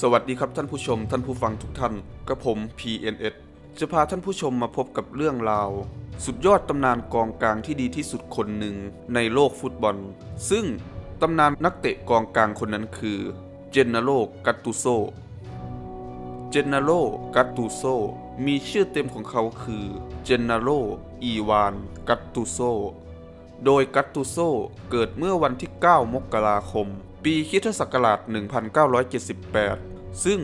สวัสดีครับท่านผู้ชมท่านผู้ฟังทุกท่านกับผม PNS จะพาท่านผู้ชมมาพบกับเรื่องราว สุดยอดตำนานกองกลางที่ดีที่สุดคนหนึ่งในโลกฟุตบอล ซึ่งตำนานนักเตะกองกลางคนนั้นคือเจนนาโลกัตตุโซ เจนนาโลกัตตูโซ มีชื่อเต็มของเขาคือเจนนาโลอีวาน กัตตูโซ โดยกัตตูโซเกิดเมื่อวันที่ 9 มกราคมปีคริสตศักราช1978 ซึ่ง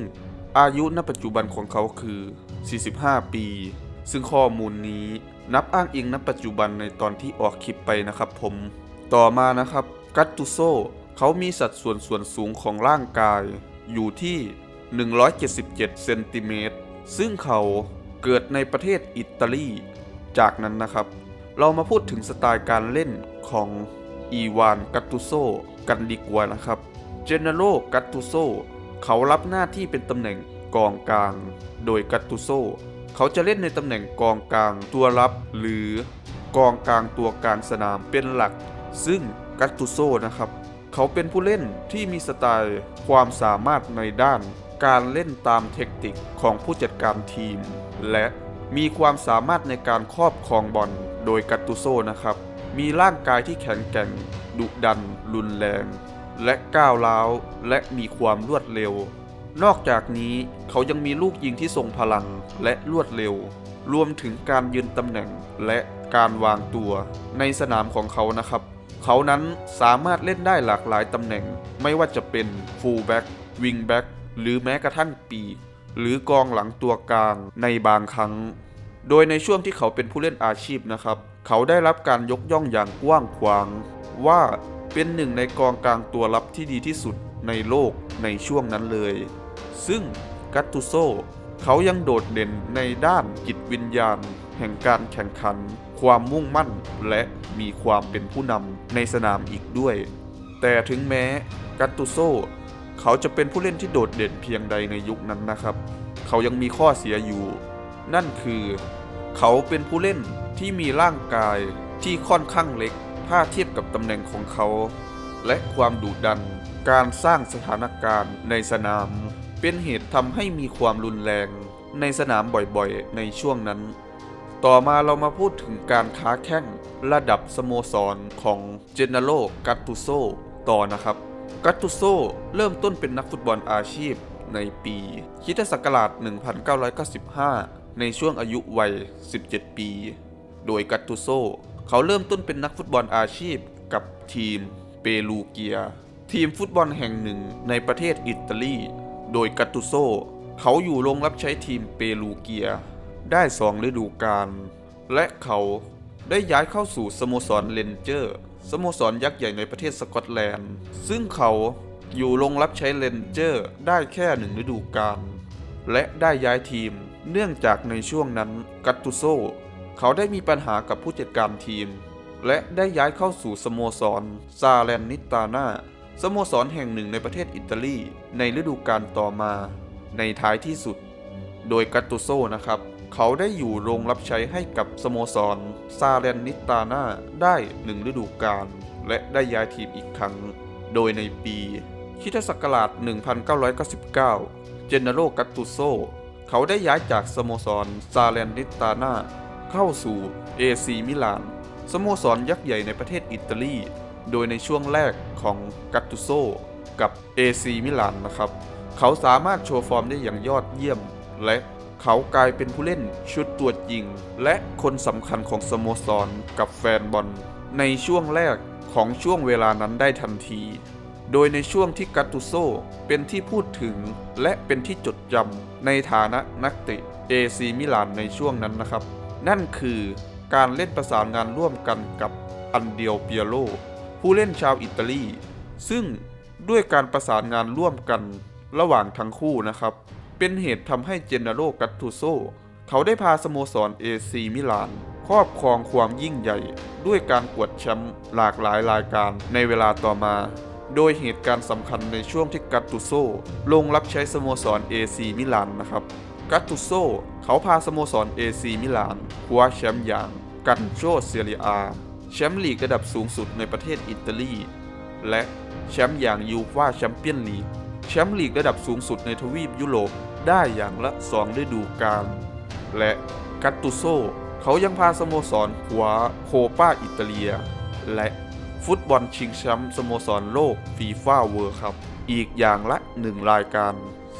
อายุณปัจจุบันของเขาคือ 45 ปี ซึ่งข้อมูลนี้นับอ้างอิงณปัจจุบันในตอนที่ออกคลิปไปนะครับผม ต่อมานะครับกัตตูโซเขามีสัดส่วนส่วนสูงของร่างกายอยู่ที่ 177 เซนติเมตร ซึ่งเขาเกิดในประเทศอิตาลี จากนั้นนะครับ เรามาพูดถึงสไตล์การเล่นของอีวานกัตตุโซกันดีกว่านะครับ เจเนโรกัตตุโซ เขารับหน้าที่เป็นตำแหน่งกองกลาง โดยกัตตุโซ เขาจะเล่นในตำแหน่งกองกลางตัวรับหรือกองกลางตัวกลางสนามเป็นหลัก ซึ่งกัตตุโซนะครับ เขาเป็นผู้เล่นที่มีสไตล์ความสามารถในด้านการเล่นตามเทคนิคของผู้จัดการทีม และมีความสามารถในการครอบครองบอลโดยกัตตุโซนะครับ มีร่างกายที่แข็งแกร่งดุดัน รุนแรง และก้าวร้าวและมีความรวดเร็ว นอกจากนี้เขายังมีลูกยิงที่ทรงพลังและรวดเร็ว รวมถึงการยืนตำแหน่งและการวางตัวในสนามของเขานะครับ เขานั้นสามารถเล่นได้หลากหลายตำแหน่ง ไม่ว่าจะเป็นฟูลแบ็กวิงแบ็กหรือแม้กระทั่งปีกหรือกองหลังตัวกลางในบางครั้ง โดยในช่วงที่เขาเป็นผู้เล่นอาชีพนะครับ เขาได้รับการยกย่องอย่างกว้างขวาง ว่า เป็นหนึ่งในกองกลางตัวรับที่ดีที่สุดในโลกในช่วงนั้นเลย ซึ่งกัตตุโซเขายังโดดเด่นในด้านจิตวิญญาณ แห่งการแข่งขัน ความมุ่งมั่นและมีความเป็นผู้นำในสนามอีกด้วย แต่ถึงแม้กัตตุโซเขาจะเป็นผู้เล่นที่โดดเด่นเพียงใดในยุคนั้นนะครับ เขายังมีข้อเสียอยู่ นั่นคือ เขาเป็นผู้เล่นที่มีร่างกายที่ค่อนข้างเล็ก ถ้าเทียบกับตำแหน่งของเขา และความดุดัน การสร้างสถานการณ์ในสนาม เป็นเหตุทำให้มีความรุนแรง ในสนามบ่อยๆ ในช่วงนั้น ต่อมาเรามาพูดถึงการค้าแข่งระดับสโมสรของเจเนโรกัตตุโซต่อนะครับ กัตตุโซเริ่มต้นเป็นนักฟุตบอลอาชีพในปีคิตศักราช 1995 ในช่วงอายุวัย 17 ปี โดยกัตตุโซ เขาเริ่มต้นเป็นนักฟุตบอลอาชีพกับทีมเปรูเกีย ทีมฟุตบอลแห่งหนึ่งในประเทศอิตาลี โดยกัตตุโซ เขาอยู่ลงรับใช้ทีมเปรูเกีย ได้สองฤดูกาล และเขาได้ย้ายเข้าสู่สโมสรเลนเจอร์ สโมสรยักษ์ใหญ่ในประเทศสกอตแลนด์ ซึ่งเขาอยู่ลงรับใช้เลนเจอร์ได้แค่หนึ่งฤดูกาล และได้ย้ายทีม เนื่องจากในช่วงนั้นกัตตุโซ เขาได้มีปัญหากับผู้จัดการทีม และได้ย้ายเข้าสู่สโมสรซาเลนนิตานาสโมสรแห่งหนึ่งในประเทศอิตาลี ในฤดูกาลต่อมา ในท้ายที่สุด โดยกัตตุโซนะครับ เขาได้อยู่โรงรับใช้ให้กับสโมสรซาเลนนิตานาได้หนึ่งฤดูกาลและได้ย้ายทีมอีกครั้ง โดยในปีคริสตศักราช1999 เจเนโรกัตตุโซ เขาได้ย้ายจากสโมสรซาเลนนิตานา เข้าสู่เอซีมิลาน สโมสรยักษ์ใหญ่ในประเทศอิตาลี โดยในช่วงแรกของกัตตุโซกับเอซีมิลานนะครับ เขาสามารถโชว์ฟอร์มได้อย่างยอดเยี่ยม และเขากลายเป็นผู้เล่นชุดตัวจริง และคนสำคัญของสโมสรกับแฟนบอล ในช่วงแรกของช่วงเวลานั้นได้ทันที โดยในช่วงที่กัตตุโซเป็นที่พูดถึงและเป็นที่จดจำในฐานะนักเตะเอซีมิลานในช่วงนั้นนะครับ นั่นคือการเล่นประสานงานร่วมกันกับอันเดียวเปียโล ผู้เล่นชาวอิตาลี ซึ่งด้วยการประสานงานร่วมกันระหว่างทั้งคู่นะครับ เป็นเหตุทำให้เจเนโรกัตตุโซเขาได้พาสโมสรเอซีมิลานครอบครองความยิ่งใหญ่ ด้วยการกวดแชมป์หลากหลายรายการในเวลาต่อมา โดยเหตุการณ์สำคัญในช่วงที่กัตตุโซลงรับใช้สโมสรเอซีมิลานนะครับ กัตตุโซเขาพาสโมสรเอซีมิลานคว้าแชมป์อย่างกันโชเซียริอาแชมป์ลีกระดับสูงสุดในประเทศอิตาลี และแชมป์อย่างยูฟ่าแชมเปี้ยนลีกแชมป์ลีกระดับสูงสุดในทวีปยุโรปได้อย่างละ2ฤดูกาลและกัตตุโซเขายังพาสโมสรคว้าโคปาอิตาเลีย และฟุตบอลชิงแชมป์สโมสรโลกฟีฟ่าเวิร์ครับอีกอย่างละหนึ่งรายการ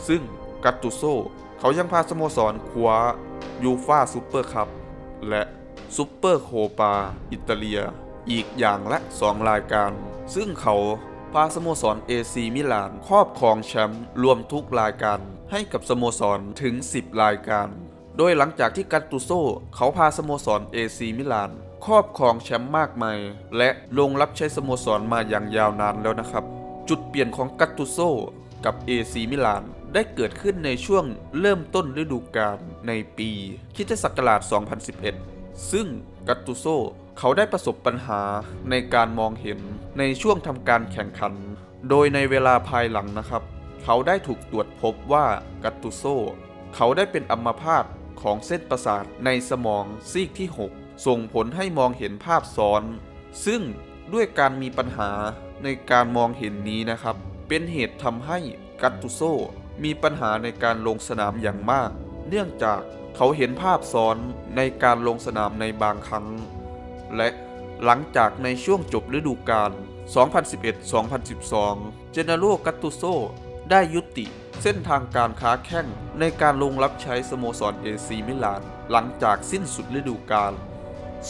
ซึ่งกัตตุโซ เขายังพาสโมสรคว้ายูฟาซูเปอร์คัพและซูเปอร์โคปาอิตาเลีย อีกอย่างละ 2 รายการ ซึ่งเขาพาสโมสรเอซีมิลานครอบครองแชมป์รวมทุกรายการให้กับสโมสรถึง 10 รายการ โดยหลังจากที่กัตตุโซเขาพาสโมสรเอซีมิลานครอบครองแชมป์มากมาย และลงรับใช้สโมสรมาอย่างยาวนานแล้วนะครับ จุดเปลี่ยนของกัตตุโซ กับเอซีมิลานได้เกิดขึ้นในช่วงเริ่มต้นฤดูกาลในปีคิตศักราช 2011 ซึ่งกัตตุโซเขาได้ประสบปัญหาในการมองเห็นในช่วงทำการแข่งขัน โดยในเวลาภายหลังนะครับ เขาได้ถูกตรวจพบว่ากัตตุโซเขาได้เป็นอัมพาตของเส้นประสาทในสมองซีกที่ 6 ส่งผลให้มองเห็นภาพซ้อน ซึ่งด้วยการมีปัญหาในการมองเห็นนี้นะครับ เป็นเหตุทำให้กัตตุโซมีปัญหาในการลงสนามอย่างมาก เนื่องจากเขาเห็นภาพซ้อนในการลงสนามในบางครั้ง และหลังจากในช่วงจบฤดูกาล 2011-2012 เจเนโรกัตตุโซได้ยุติเส้นทางการค้าแข่งในการลงรับใช้สโมสรเอซีมิลาน หลังจากสิ้นสุดฤดูกาล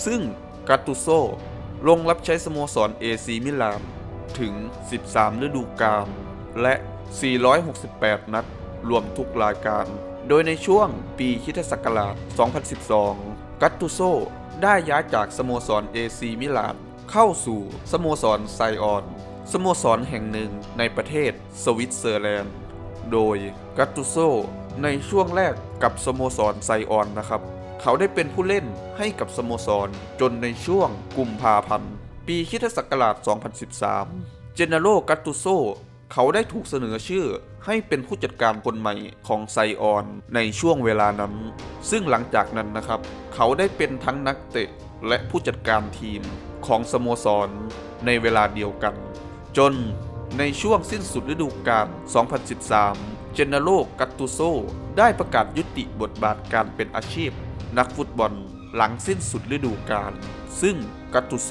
ซึ่งกัตตุโซลงรับใช้สโมสรเอซีมิลาน ถึง 13 ฤดูกาลและ 468 นัด รวมทุกรายการ โดยในช่วงปีคริสตศักราช 2012 กัตตุโซได้ย้ายจากสโมสรเอซีมิลานเข้าสู่สโมสรไซออน สโมสรแห่งหนึ่งในประเทศสวิตเซอร์แลนด์ โดยกัตตุโซในช่วงแรกกับสโมสรไซออนนะครับ เขาได้เป็นผู้เล่นให้กับสโมสรจนในช่วงกุมภาพันธ์ ปีคริสตศักราช 2013 เจเนโรกัตตุโซ เขาได้ถูกเสนอชื่อให้เป็นผู้จัดการคนใหม่ของไซออนในช่วงเวลานั้น ซึ่งหลังจากนั้นนะครับ เขาได้เป็นทั้งนักเตะและผู้จัดการทีมของสโมสรในเวลาเดียวกัน จนในช่วงสิ้นสุดฤดูกาล 2013 เจเนโรกัตตุโซ ได้ประกาศยุติบทบาทการเป็นอาชีพ นักฟุตบอลหลังสิ้นสุดฤดูกาล ซึ่งกัตตุโซ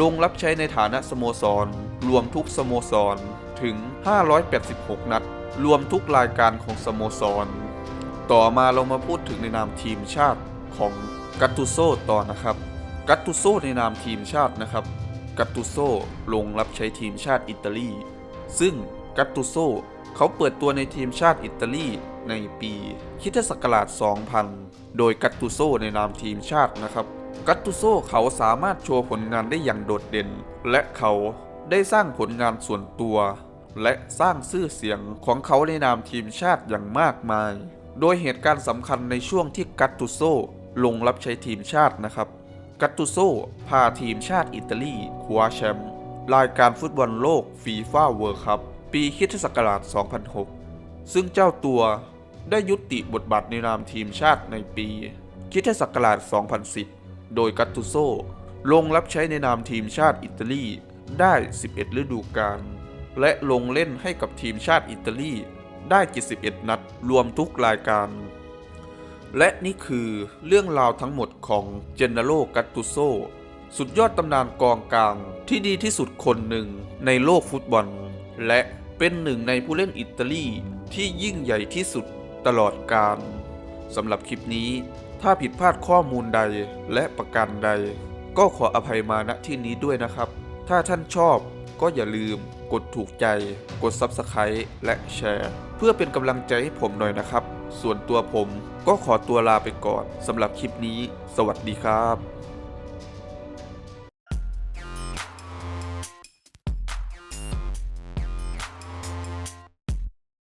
ลงรับใช้ในฐานะสโมสร รวมทุกสโมสร ถึง 586 นัด รวมทุกรายการของสโมสร ต่อมาเรามาพูดถึงในนามทีมชาติของกัตตุโซต่อนะครับกัตตุโซในนามทีมชาตินะครับกัตตุโซลงรับใช้ทีมชาติอิตาลี ซึ่งกัตตุโซเขาเปิดตัวในทีมชาติอิตาลีในปีคริสตศักราช 2000 โดยกัตตุโซในนามทีมชาตินะครับ กัตตุโซเขาสามารถโชว์ผลงานได้อย่างโดดเด่น และเขาได้สร้างผลงานส่วนตัว และสร้างชื่อเสียงของเขาในนามทีมชาติอย่างมากมาย โดยเหตุการณ์สำคัญในช่วงที่กัตตุโซลงรับใช้ทีมชาตินะครับ กัตตุโซพาทีมชาติอิตาลีคว้าแชมป์รายการฟุตบอลโลกฟีฟ่าเวิร์คัพปีคริสตศักราช 2006 ซึ่งเจ้าตัวได้ยุติบทบาทในนามทีมชาติในปีคริสตศักราช 2010 โดยกัตตุโซลงรับใช้ในนามทีมชาติอิตาลีได้ 11 ฤดูกาลและลงเล่นให้กับทีมชาติอิตาลีได้ 71 นัดรวมทุกรายการ และนี่คือเรื่องราวทั้งหมดของเจเนโรกัตตุโซสุดยอดตำนานกองกลางที่ดีที่สุดคนหนึ่งในโลกฟุตบอล และเป็นหนึ่งในผู้เล่นอิตาลีที่ยิ่งใหญ่ที่สุดตลอดกาลสำหรับคลิปนี้ ถ้าผิดพลาดข้อมูลใดและประการใด ก็ขออภัยมาณที่นี้ด้วยนะครับ ถ้าท่านชอบก็อย่าลืมกดถูกใจ กด Subscribe และแชร์ เพื่อเป็นกำลังใจให้ผมหน่อยนะครับ ส่วนตัวผมก็ขอตัวลาไปก่อนสำหรับคลิปนี้ สวัสดีครับ